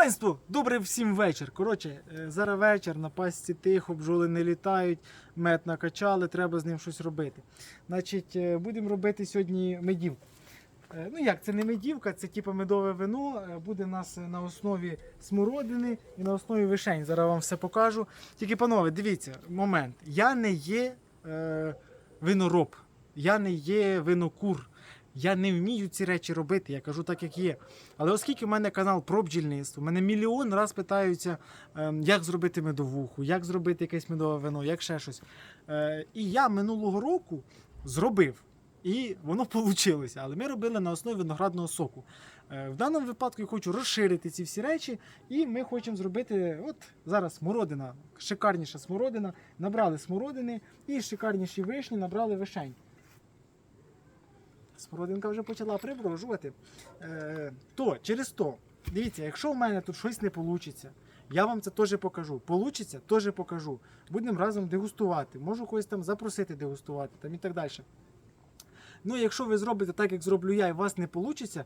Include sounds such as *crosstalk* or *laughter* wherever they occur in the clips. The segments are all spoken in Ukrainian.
Воїнство! Добрий всім вечір. Коротше, е, зараз вечір, на пасіці тихо, бджоли не літають, мед накачали, треба з ним щось робити. Значить, е, будемо робити сьогодні медівку. Е, Ну як, це не медівка, це типу медове вино. Буде у нас на основі смородини і на основі вишень. Зараз вам все покажу. Тільки, панове, дивіться, момент. Я не є е, винороб, я не є винокур. Я не вмію ці речі робити, я кажу так, як є. Але оскільки в мене канал про бджільництво, мене мільйон раз питаються, ем, як зробити медовуху, як зробити якесь медове вино, як ще щось. Е, І я минулого року зробив. І воно *laughs* вийшло. Але ми робили на основі виноградного соку. Е, В даному випадку я хочу розширити ці всі речі, і ми хочемо зробити. От зараз смородина, шикарніша смородина. Набрали смородини і шикарніші вишні набрали вишень. Смородинка вже почала приброжувати. Е, то через то, дивіться, якщо в мене тут щось не вийде, я вам це теж покажу. Получиться, теж покажу. Будемо разом дегустувати. Можу когось там запросити дегустувати там і так далі. Ну, якщо ви зробите так, як зроблю я, і у вас не вийде,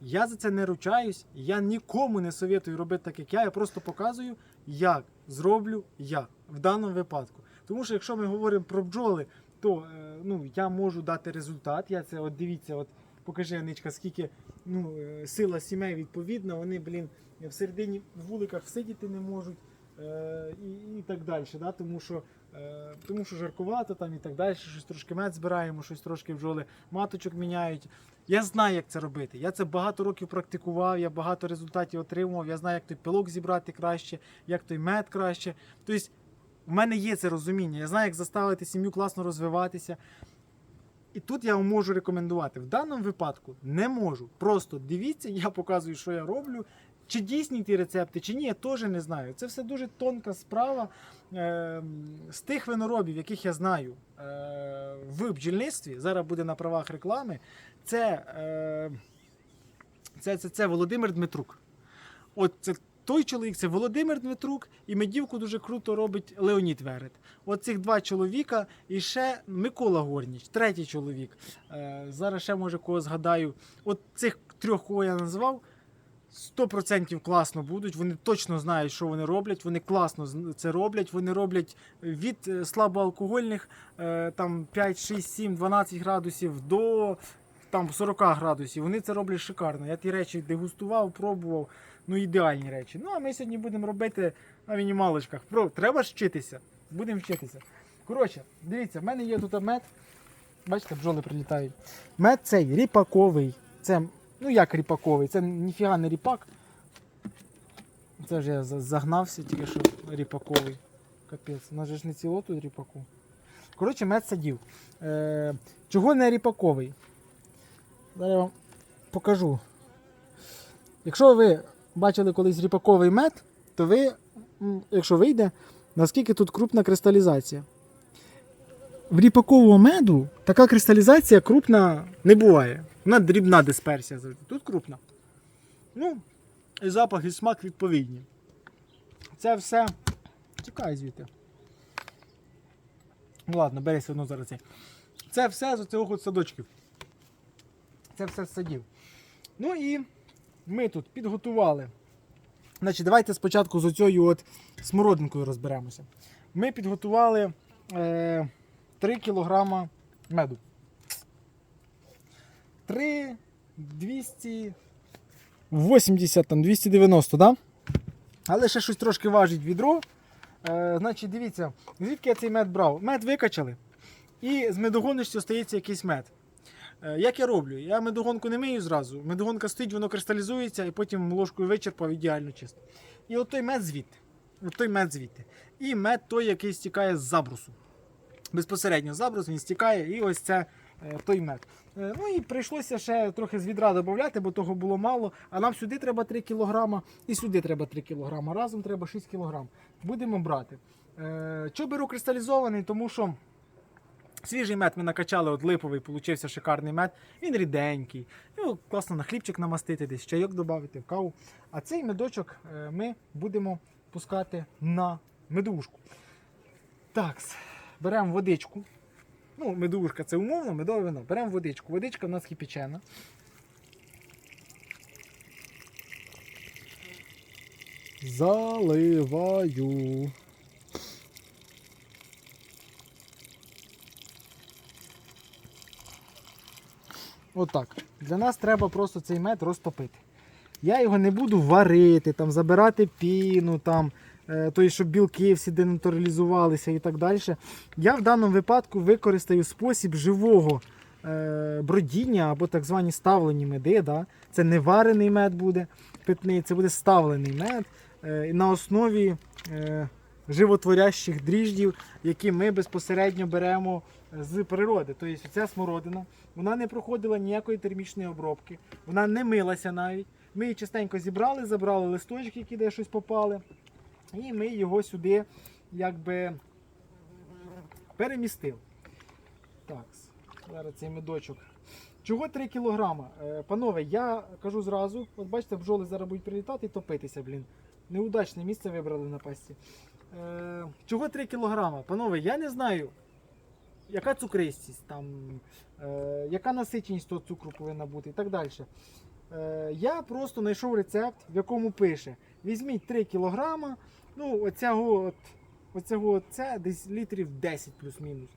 я за це не ручаюсь. Я нікому не советую робити так, як я. Я просто показую, як зроблю я в даному випадку. Тому що якщо ми говоримо про бджоли, то е, ну, я можу дати результат. Я це от дивіться, от покажи Аничка, скільки ну, е, сила сімей відповідна, вони, блін, в середині в вуликах всидіти не можуть. Е, і, і так далі, да? тому, що, тому що жаркувато там і так далі, щось трошки мед збираємо, щось трошки бджоли маточок міняють. Я знаю, як це робити. Я це багато років практикував, я багато результатів отримував. Я знаю, як той пилок зібрати краще, як той мед краще. Тобто, в мене є це розуміння. Я знаю, як заставити сім'ю класно розвиватися. І тут я вам можу рекомендувати. В даному випадку не можу. Просто дивіться, я показую, що я роблю. Чи дійсні ті рецепти, чи ні, я теж не знаю. Це все дуже тонка справа е, з тих виноробів, яких я знаю е, в бджільництві. Зараз буде на правах реклами. Це, е, це, це, це Володимир Дмитрук. От це той чоловік, це Володимир Дмитрук, і медівку дуже круто робить Леонід Верет. От цих два чоловіка, і ще Микола Горніч, третій чоловік. Е, зараз ще може кого згадаю. От цих трьох, кого я назвав. 100% класно будуть. Вони точно знають, що вони роблять. Вони класно це роблять. Вони роблять від е, слабоалкогольних е, там 5, 6, 7, 12 градусів до там 40 градусів. Вони це роблять шикарно. Я ті речі дегустував, пробував. Ну, ідеальні речі. Ну, а ми сьогодні будемо робити на мінімалочках. Про, треба ж вчитися. Будемо вчитися. Коротше, дивіться, в мене є тут мед. Бачите, бджоли прилітають. Мед цей ріпаковий. Це, ну як ріпаковий, це ніфіга не ріпак. Це ж я загнався, тільки що ріпаковий. Капець, у нас же ж не ціло тут ріпаку. Коротше, мед садів. Е, чого не ріпаковий? Зараз я вам покажу. Якщо ви бачили колись ріпаковий мед, то ви, якщо вийде, наскільки тут крупна кристалізація. В ріпакового меду така кристалізація крупна не буває. Вона дрібна дисперсія завжди. Тут крупна. Ну, і запах, і смак відповідні. Це все. Тікай звідти. Ну ладно, бери все одно зараз. це. Все з оцього садочків. Це все з садів. Ну і ми тут підготували. Значить, давайте спочатку з оцією от смородинкою розберемося. Ми підготували е, 3 кг меду. 3 280, там 290, да? Але ще щось трошки важить відро. Е, значить, дивіться, звідки я цей мед брав? Мед викачали, і з медогонності стається якийсь мед. Е, Як я роблю? Я медогонку не мию зразу. Медогонка стоїть, воно кристалізується, і потім ложкою вичерпав ідеально чисто. І от той мед звідти. От той мед звідти. І мед той, який стікає з забрусу. Безпосередньо з забрусу він стікає, і ось це е, той мед. Е, Ну і прийшлося ще трохи з відра додати, бо того було мало. А нам сюди треба 3 кг, і сюди треба 3 кг. Разом треба 6 кг. Будемо брати. Е, беру кристалізований? Тому що. Свіжий мед ми накачали, от липовий, получився шикарний мед. Він ріденький. Його класно на хлібчик намастити, десь чайок додати, в каву. А цей медочок е, ми будемо пускати на медушку. Так, беремо водичку. Ну, медушка це умовно, медове вино. Беремо водичку. Водичка в нас кипячена. заливаю. Отак. Для нас треба просто цей мед розтопити. Я його не буду варити, там, забирати піну, там, е, той, щоб білки всі денатуралізувалися і так далі. Я в даному випадку використаю спосіб живого е, бродіння або так звані ставлені меди. Да? Це не варений мед буде питний, це буде ставлений мед е, на основі животворящих дріждів, які ми безпосередньо беремо з природи. Тобто ця смородина, вона не проходила ніякої термічної обробки, вона не милася навіть. Ми її частенько зібрали, забрали листочки, які де щось попали, і ми його сюди якби перемістили. Так, зараз цей медочок. Чого 3 кілограма? Е, Панове, я кажу зразу, от бачите, бджоли зараз будуть прилітати і топитися, блін. Неудачне місце вибрали на пасті. Е, чого 3 кілограма? Панове, я не знаю, яка цукристість, там, е, яка насиченість того цукру повинна бути і так далі. Е, я просто знайшов рецепт, в якому пише: візьміть 3 кілограма, ну, оцього, от, оцього це десь літрів 10 плюс-мінус.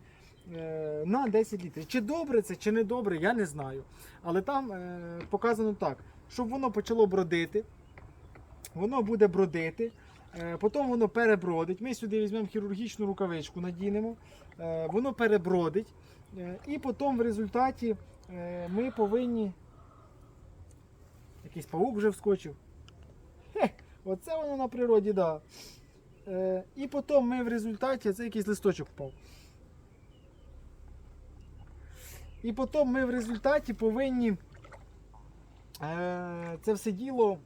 Е, на 10 літрів. Чи добре це, чи не добре, я не знаю. Але там е, показано так, щоб воно почало бродити, воно буде бродити, потім воно перебродить. Ми сюди візьмемо хірургічну рукавичку, надінемо, е, воно перебродить. Е, і потім в результаті е, ми повинні. Якийсь паук вже вскочив. Хе, оце воно на природі. Да. Е, і потім ми в результаті, це якийсь листочок впав. І потім ми в результаті повинні е, це все діло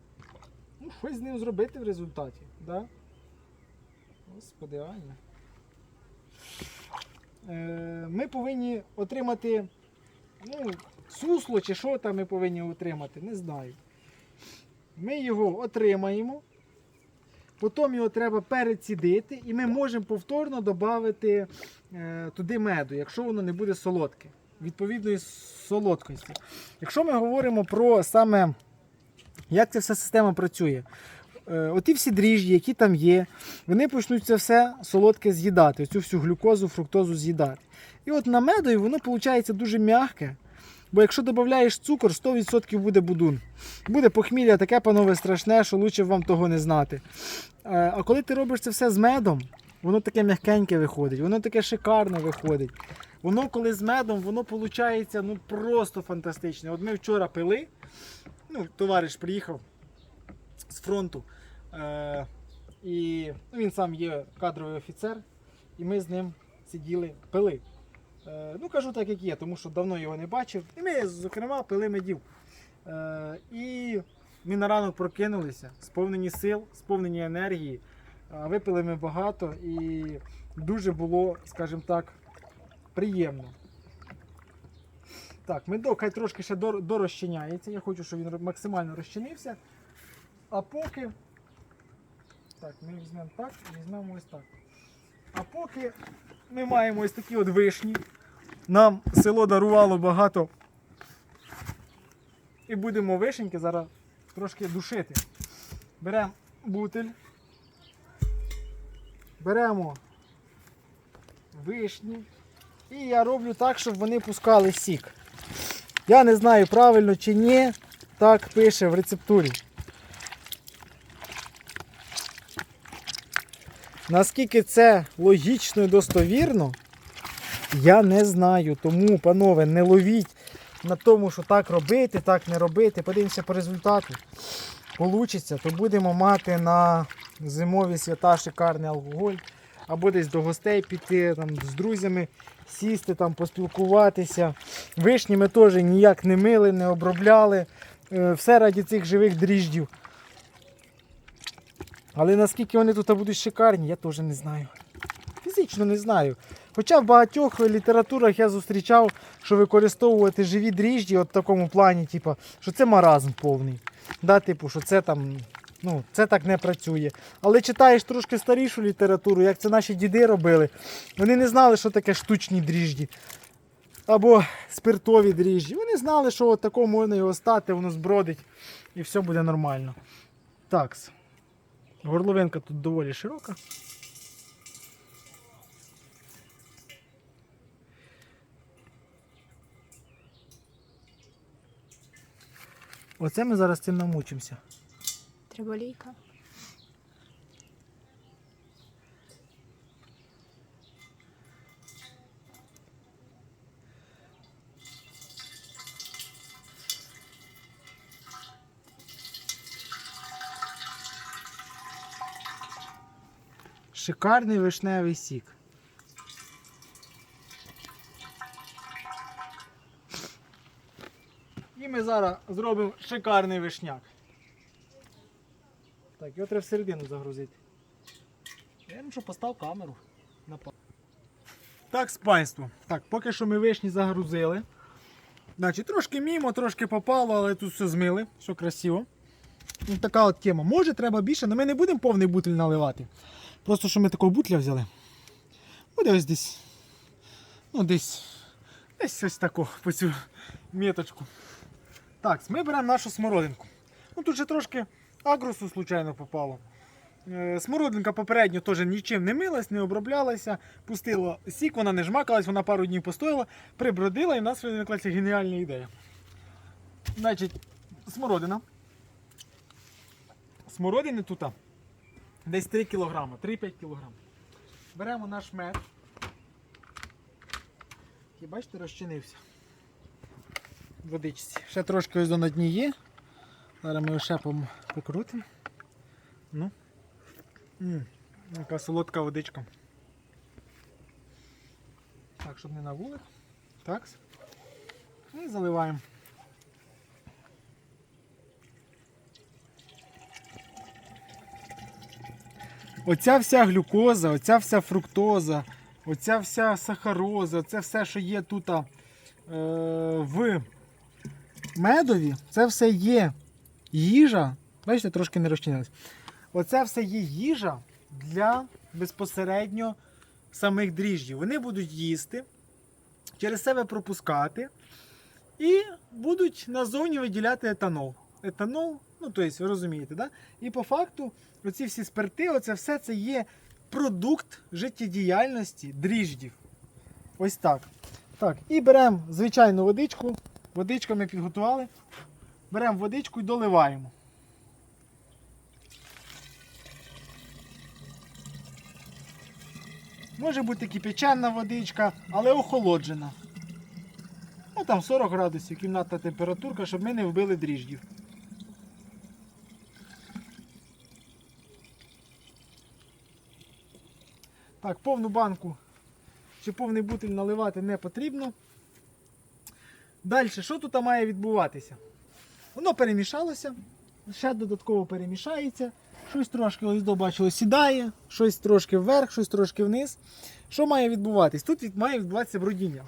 ну, щось з ним зробити в результаті. Да? Господи, Аня. Е, ми повинні отримати ну, сусло чи що там ми повинні отримати, не знаю. Ми його отримаємо. Потім його треба перецідити, і ми можемо повторно додати е, туди меду, якщо воно не буде солодке, відповідної солодкості. Якщо ми говоримо про саме, як ця вся система працює, оті всі дріжджі, які там є, вони почнуть це все солодке з'їдати, цю всю глюкозу, фруктозу з'їдати. І от на медові воно виходить дуже м'яке. Бо якщо додаєш цукор, 100% буде будун. Буде похмілля таке, панове, страшне, що краще вам того не знати. Е, А коли ти робиш це все з медом, воно таке м'якеньке виходить, воно таке шикарне виходить. Воно коли з медом, воно виходить ну, просто фантастичне. От ми вчора пили, ну, товариш приїхав з фронту. Е, і він сам є кадровий офіцер, і ми з ним сиділи, пили. Е, ну, кажу так, як є, тому що давно його не бачив. І ми, зокрема, пили медів. Е, і ми на ранок прокинулися, сповнені сил, сповнені енергії. Випили ми багато і дуже було, скажімо так, приємно. Так, медок хай трошки ще дорозчиняється. Я хочу, щоб він максимально розчинився. А поки. Так, ми візьмемо так і візьмемо ось так. А поки ми маємо ось такі от вишні. Нам село дарувало багато. І будемо вишеньки зараз трошки душити. Беремо бутиль. Беремо вишні. І я роблю так, щоб вони пускали сік. Я не знаю правильно чи ні. Так пише в рецептурі. Наскільки це логічно і достовірно, я не знаю. Тому, панове, не ловіть на тому, що так робити, так не робити. Подивимося по результату. Получиться, то будемо мати на зимові свята шикарний алкоголь. Або десь до гостей піти, там, з друзями сісти, там, поспілкуватися. Вишні ми теж ніяк не мили, не обробляли. Е, Все раді цих живих дріждів. Але наскільки вони тут будуть шикарні, я теж не знаю. Фізично не знаю. Хоча в багатьох літературах я зустрічав, що використовувати живі дріжджі от в такому плані, типу, що це маразм повний. Да, типу, що це там, ну, це так не працює. Але читаєш трошки старішу літературу, як це наші діди робили. Вони не знали, що таке штучні дріжджі. Або спиртові дріжджі. Вони знали, що от такого можна його стати, воно збродить і все буде нормально. Так. Горловинка тут доволі широка. Оце ми зараз цим намучимося. Треба лійка. Шикарний вишневий сік. І ми зараз зробимо шикарний вишняк. Так, його треба всередину загрузити. Я ну постав камеру. Так, спанство. Так, поки що ми вишні загрузили. Значить, трошки мімо, трошки попало, але тут все змили, все красиво. Ну, така от тема. Може, треба більше, але ми не будемо повний бутиль наливати. Просто що ми такого бутля взяли. Буде ось десь. Ну, десь. Десь ось тако по цю меточку. Так, ми беремо нашу смородинку. Ну тут же трошки агросу случайно попало. Е, Смородинка попередньо теж нічим не милась, не оброблялася, пустила сік, вона не жмакалась, вона пару днів постояла, прибродила і в нас виникла ця геніальна ідея. Значить, смородина. Смородини тут десь 3 кг, 3-5 кг. Беремо наш мед. І бачите, розчинився. Водичці. Ще трошки ось на дні є. Зараз ми його ще пом- покрутимо. Ну. Яка солодка водичка. Так, щоб не на вулик. Так. І заливаємо. Оця вся глюкоза, оця вся фруктоза, оця вся сахароза, оце все, що є тут е, в медові, це все є їжа. Бачите, трошки не розчинилось. Оце все є їжа для безпосередньо самих дріжджів. Вони будуть їсти, через себе пропускати і будуть назовні виділяти етанол. Етанол, ну тобто, ви розумієте, да? І по факту, оці всі спирти, оце все це є продукт життєдіяльності дріждів. Ось так. Так, і беремо звичайну водичку. Водичку ми підготували. Беремо водичку і доливаємо. Може бути кипячена водичка, але охолоджена. Ну там 40 градусів кімнатна температурка, щоб ми не вбили дріждів. Так, повну банку чи повний бутиль наливати не потрібно. Далі, що тут має відбуватися? Воно перемішалося, ще додатково перемішається. Щось трошки ось бачили, сідає, щось трошки вверх, щось трошки вниз. Що має відбуватись? Тут має відбуватися бродіння.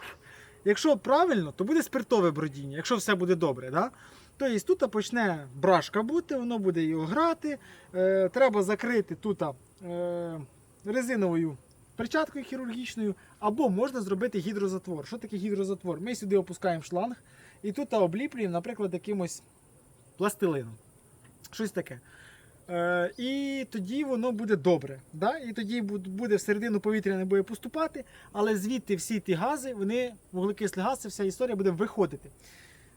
Якщо правильно, то буде спиртове бродіння, якщо все буде добре. Да? Тобто тут почне брашка бути, воно буде його грати. Е, треба закрити тут е, резиновою перчаткою хірургічною, або можна зробити гідрозатвор. Що таке гідрозатвор? Ми сюди опускаємо шланг і тут обліплюємо, наприклад, якимось пластилином. Щось таке. Е, і тоді воно буде добре. Да? І тоді буде всередину повітря не буде поступати, але звідти всі ті гази, вони, вуглекислі гази, вся історія буде виходити.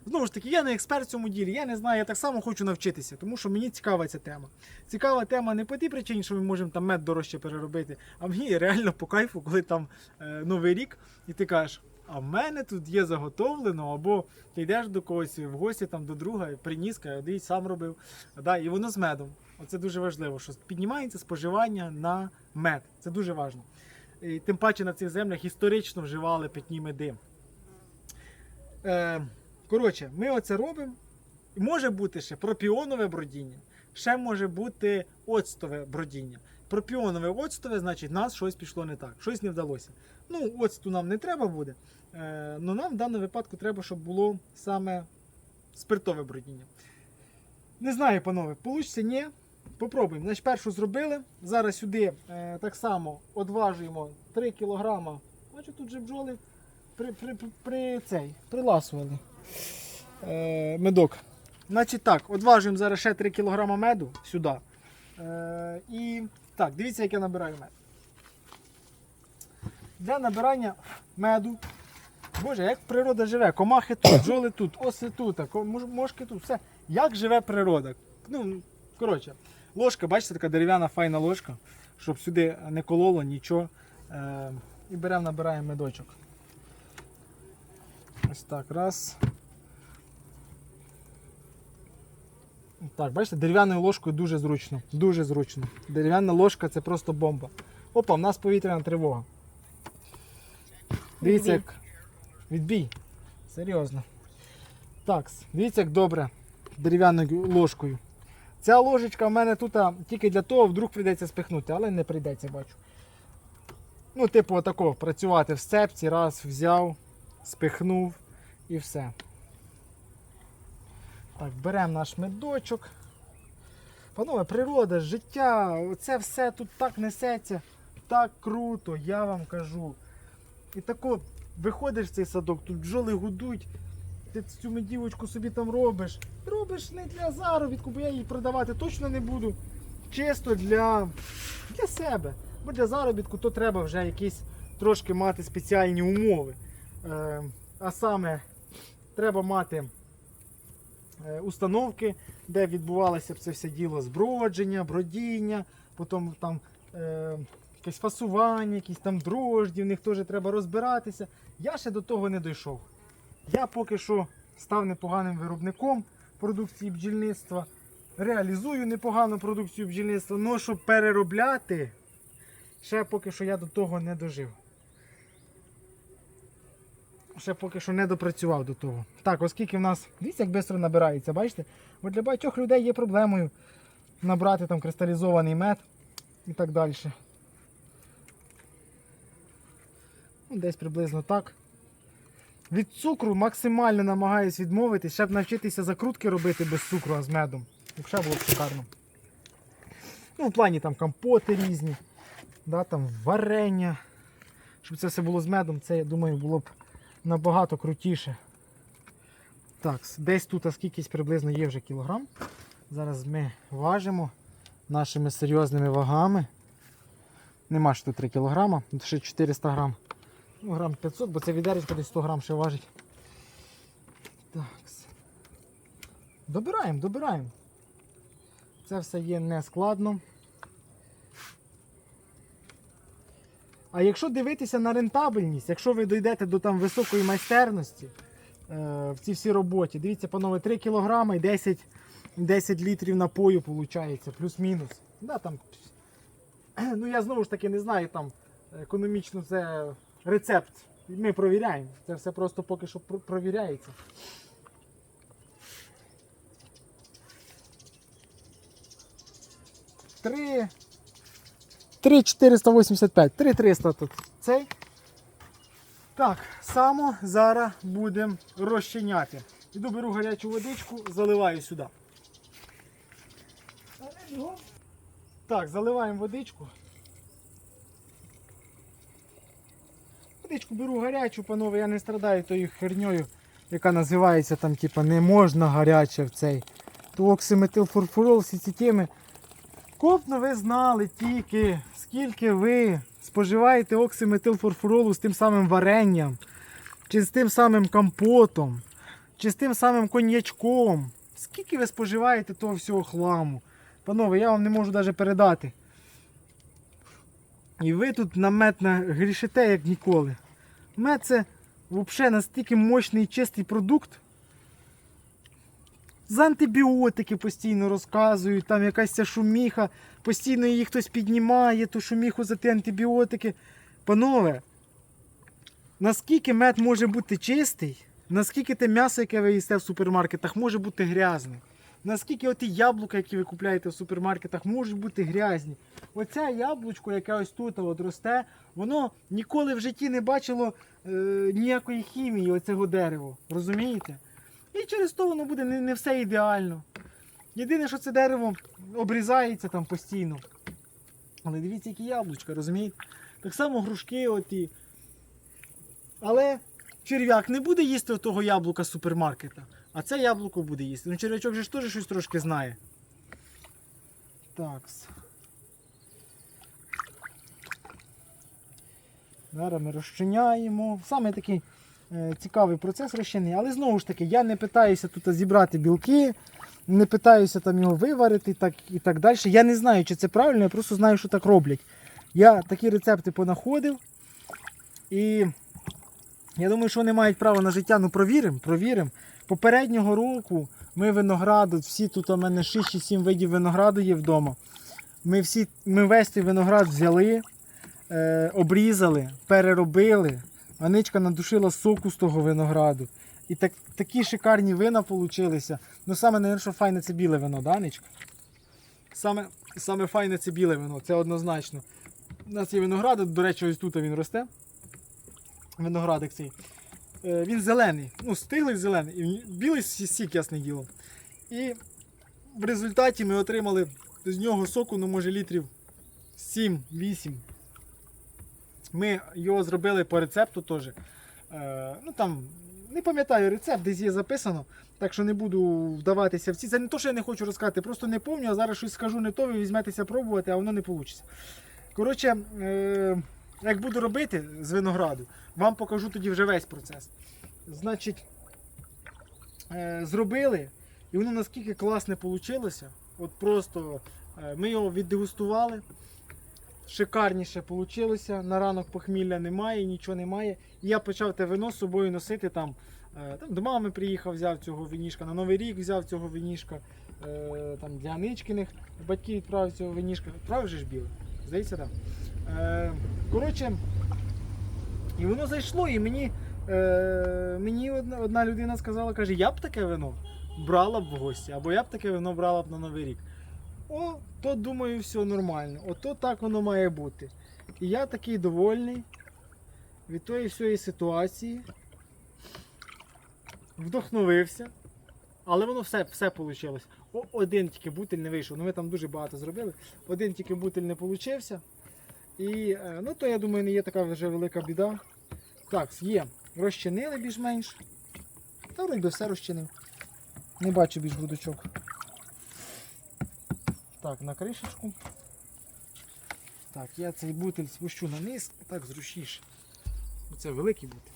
Знову ж таки, я не експерт в цьому ділі, я не знаю, я так само хочу навчитися, тому що мені цікава ця тема. Цікава тема не по тій причині, що ми можемо там мед дорожче переробити, а мені реально по кайфу, коли там е, Новий рік, і ти кажеш, а в мене тут є заготовлено, або ти йдеш до когось в гості там до друга, приніс, каже, сам робив. Да, і воно з медом. Оце дуже важливо, що піднімається споживання на мед. Це дуже важливо. І тим паче на цих землях історично вживали питні меди. Е, коротше, ми оце робимо. Може бути ще пропіонове бродіння, ще може бути оцтове бродіння. Пропіонове оцтове, значить, нас щось пішло не так, щось не вдалося. Ну, оцту нам не треба буде. Але нам в даному випадку треба, щоб було саме спиртове бродіння. Не знаю, панове, вийде, ні. Попробуємо. Значить, першу зробили. Зараз сюди е, так само одважуємо 3 кг. Бачу, тут же бджоли при, при, при, при цей, приласували е, медок. Значить так, одважуємо зараз ще 3 кг меду сюди. Е, і так, дивіться, як я набираю мед. Для набирання меду. Боже, як природа живе, комахи тут, *coughs* бджоли тут, оси тут, мошки тут, все. Як живе природа? Ну, коротше, ложка, бачите, така дерев'яна файна ложка, щоб сюди не кололо нічого. Е, і беремо, набираємо медочок. Ось так, раз. Так, бачите, дерев'яною ложкою дуже зручно. Дуже зручно. Дерев'яна ложка це просто бомба. Опа, в нас повітряна тривога. Дивіться, як. Відбій. Серйозно. Так, дивіться, як добре дерев'яною ложкою. Ця ложечка в мене тут тільки для того, вдруг прийдеться спихнути, але не прийдеться, бачу. Ну, типу, отако, працювати в сцепці, раз взяв, спихнув і все. Так, беремо наш медочок. Панове, природа, життя, це все тут так несеться, так круто, я вам кажу. І тако виходиш в цей садок, тут бджоли гудуть, ти цю медівочку собі там робиш. Робиш не для заробітку, бо я її продавати точно не буду. Чисто для, для себе. Бо для заробітку то треба вже якісь трошки мати спеціальні умови. Е, а саме треба мати установки, де відбувалося б це все діло збродження, бродіння, потім там е, якесь фасування, якісь там дрожді, в них теж треба розбиратися. Я ще до того не дійшов. Я поки що став непоганим виробником продукції бджільництва, реалізую непогану продукцію бджільництва, але щоб переробляти, ще поки що я до того не дожив. Ще поки що не допрацював до того. Так, оскільки в нас, дивіться, як швидко набирається, бачите? Бо для багатьох людей є проблемою набрати там кристалізований мед і так далі. Ну, десь приблизно так. Від цукру максимально намагаюсь відмовитись, щоб навчитися закрутки робити без цукру, а з медом. Якщо було б шикарно. Ну, в плані там компоти різні, да, там варення. Щоб це все було з медом, це, я думаю, було б набагато крутіше. Так, десь тут скількись приблизно є вже кілограм. Зараз ми важимо нашими серйозними вагами. Нема ж тут 3 кілограма, ще 400 грам. Ну, грам 500, бо це відеречко десь 100 грам ще важить. Так. Добираємо, добираємо. Це все є нескладно. А якщо дивитися на рентабельність, якщо ви дійдете до там високої майстерності е, в цій всій роботі, дивіться, панове, 3 кг і 10, 10 літрів напою виходить, плюс-мінус. Да, там, *clears throat* ну я знову ж таки не знаю там економічно це рецепт. Ми провіряємо. Це все просто поки що провіряється. Три. 3,485. 3,300 тут. Цей. Так, само зараз будемо розчиняти. Іду беру гарячу водичку, заливаю сюди. Так, заливаємо водичку. Водичку беру гарячу, панове, я не страдаю тою херньою, яка називається там, типа, не можна гаряче в цей. То оксиметилфурфурол, всі ці теми. Копно ви знали тільки, скільки ви споживаєте оксиметилфурфуролу з тим самим варенням, чи з тим самим компотом, чи з тим самим коньячком. Скільки ви споживаєте того всього хламу? Панове, я вам не можу навіть передати. І ви тут на мед грішите, як ніколи. Мед це взагалі настільки мощний і чистий продукт. З антибіотики постійно розказують, там якась ця шуміха, постійно її хтось піднімає, ту шуміху за ті антибіотики. Панове, наскільки мед може бути чистий, наскільки те м'ясо, яке ви їсте в супермаркетах, може бути грязне. Наскільки оті яблука, які ви купляєте в супермаркетах, можуть бути грязні. Оце яблучко, яке ось тут от росте, воно ніколи в житті не бачило е, ніякої хімії оцього дерева. Розумієте? І через то воно буде не, не все ідеально. Єдине, що це дерево обрізається там постійно. Але дивіться, які яблучка, розумієте? Так само грушки оті. Але черв'як не буде їсти того яблука з супермаркета, а це яблуко буде їсти. Ну черв'ячок же ж теж щось трошки знає. Так. Зараз ми розчиняємо. Саме такий цікавий процес розчинення. Але знову ж таки, я не питаюся тут зібрати білки, не питаюся там його виварити так, і так далі. Я не знаю, чи це правильно, я просто знаю, що так роблять. Я такі рецепти понаходив. І я думаю, що вони мають право на життя. Ну провіримо, провіримо. Попереднього року ми винограду, всі тут у мене 6-7 видів винограду є вдома. Ми всі, ми весь цей виноград взяли, е, обрізали, переробили. Аничка надушила соку з того винограду. І так, такі шикарні вина получилися. Ну саме, навіть, що файне це біле вино, да, Аничка? Саме, саме файне це біле вино, це однозначно. У нас є виноград, до речі, ось тут він росте. Виноградик цей. Е, Він зелений, ну, стиглий зелений, білий сік, ясне діло. І в результаті ми отримали з нього соку, ну може літрів 7-8. Ми його зробили по рецепту теж. Е, ну там, не пам'ятаю рецепт, десь є записано. Так що не буду вдаватися в ці. Це не то, що я не хочу розказати, просто не пам'ятаю, а зараз щось скажу не то, ви візьметеся пробувати, а воно не вийде. Коротше, е, як буду робити з винограду, вам покажу тоді вже весь процес. Значить, е, зробили, і воно наскільки класне вийшло. От просто ми його віддегустували. Шикарніше вийшло. На ранок похмілля немає, нічого немає. І я почав те вино з собою носити там. е, Там до мами приїхав, взяв цього винішка, на Новий рік взяв цього винішка, е, там для Аничкиних батьки відправив цього винішка. Відправив же ж біле? Здається, так. Е, коротше, і воно зайшло, і мені, мені одна людина сказала, каже, я б таке вино брала б в гості, або я б таке вино брала б на Новий рік. О, то думаю, все нормально. Ото так воно має бути. І я такий довольний від тої всієї ситуації. Вдохновився. Але воно все, все вийшло. О, один тільки бутиль не вийшов. Ну ми там дуже багато зробили. Один тільки бутиль не вийшов. І е, ну то я думаю, не є така вже велика біда. Так, є. Розчинили більш-менш. Та вроді все розчинив. Не бачу більш грудочок. Так, на кришечку. Так, я цей бутиль спущу на низ, так зручніше. Це великий бутиль.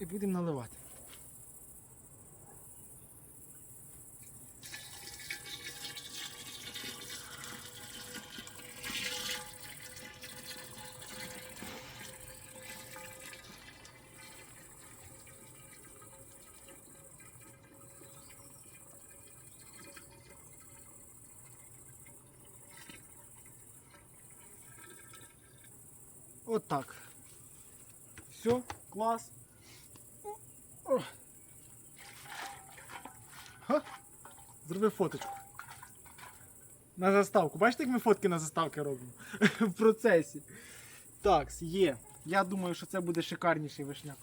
І будемо наливати. От так. Все, клас. Зроби фоточку. На заставку. Бачите, як ми фотки на заставки робимо? *laughs* В процесі. Так, є. Я думаю, що це буде шикарніший вишняк.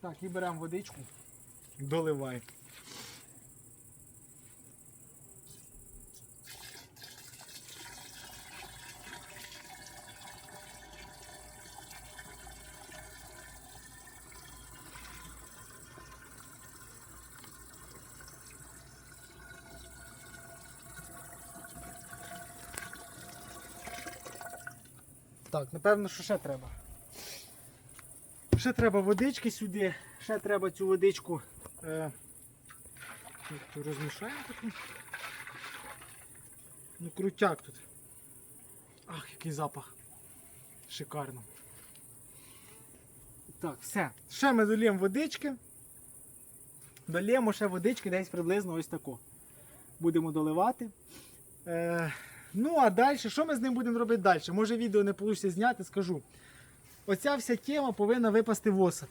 Так, і беремо водичку. Доливай. Так, напевно, що ще треба. Ще треба водички сюди, ще треба цю водичку е, розмішаємо таку. Ну, крутяк тут. Ах, який запах. Шикарно. Так, все. Ще ми долємо водички. Долємо ще водички десь приблизно ось таку. Будемо доливати. Е, ну, а далі, що ми з ним будемо робити далі? Може відео не вийде зняти, скажу. Оця вся тема повинна випасти в осад.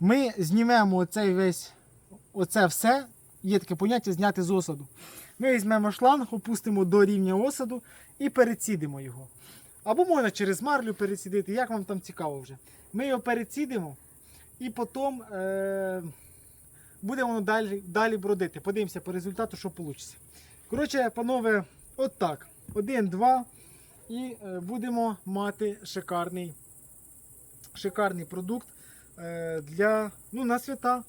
Ми знімемо оцей весь, оце все, є таке поняття зняти з осаду. Ми візьмемо шланг, опустимо до рівня осаду і перецідимо його. Або можна через марлю перецідити, як вам там цікаво вже. Ми його перецідимо і потім е- буде воно далі, далі бродити. Подивимося по результату, що вийде. Коротше, панове, от так. Один, два. І е, будемо мати шикарний, шикарний продукт е, для, ну, на свята.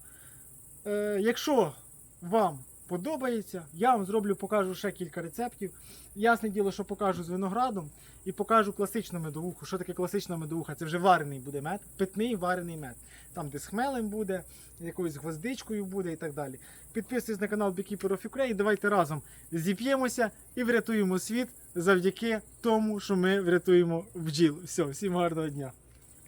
Е, якщо вам подобається. Я вам зроблю, покажу ще кілька рецептів. Ясне діло, що покажу з виноградом і покажу класичну медовуху. Що таке класична медовуха? Це вже варений буде мед, питний варений мед. Там, де з хмелем буде, якоюсь гвоздичкою буде і так далі. Підписуйтесь на канал Beekeeper of Ukraine. Давайте разом зіп'ємося і врятуємо світ завдяки тому, що ми врятуємо бджіл. Все, всім гарного дня.